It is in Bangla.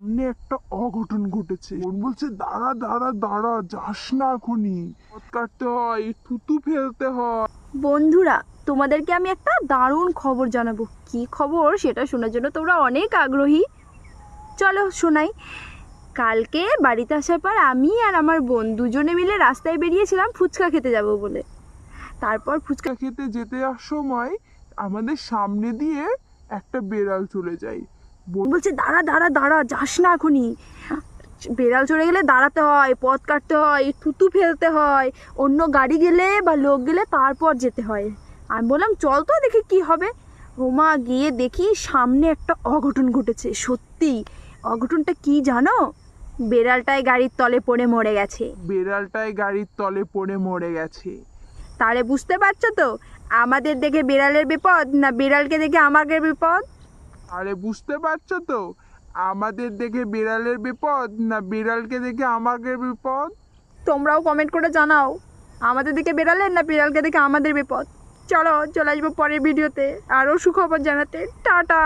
সামনে একটা অঘটন ঘটেছে। বোন বলছে দাঁড়া দাঁড়া দাঁড়া যাস না এখনই। পথ কাটতে হয় থুতু ফেলতে হয়। বন্ধুরা তোমাদেরকে আমি একটা দারুণ খবর জানাব। কি খবর? সেটা শোনার জন্য তোমরা অনেক আগ্রহী। চলো শোনাই। কালকে বাড়িতে আসার পর আমি আর আমার বোন দুজনে মিলে রাস্তায় বেরিয়েছিলাম ফুচকা খেতে যাব বলে। তারপর ফুচকা খেতে যেতে যাওয়ার সময় আমাদের সামনে দিয়ে একটা বেড়াল চলে যায়। বলছে দাঁড়া দাঁড়া দাঁড়া যাস না এখনই। বেড়াল চড়ে গেলে দাঁড়াতে হয় পথ কাটতে হয় থুতু ফেলতে হয় অন্য গাড়ি গেলে বা লোক গেলে তারপর যেতে হয়। আমি বললাম চল তো দেখি কি হবে। ওমা গিয়ে দেখি সামনে একটা অঘটন ঘটেছে সত্যি অঘটনটা কি জানো? বেড়ালটায় গাড়ির তলে পড়ে মরে গেছে। বেড়ালটাই গাড়ির তলে পড়ে মরে গেছে। তাহলে বুঝতে পারছ তো? আমাদের দেখে বেড়ালের বিপদ না বেড়ালকে দেখে আমাদের বিপদ? আরে বুঝতে পারছ তো? আমাদের দেখে বিড়ালের বিপদ না বিড়ালকে দেখে আমাদের বিপদ? তোমরাও কমেন্ট করে জানাও, আমাদের দিকে বেরালেন না বিড়ালকে দেখে আমাদের বিপদ? চলো, চলে আসব পরের ভিডিওতে আরও সুখবর জানাতে। টাটা!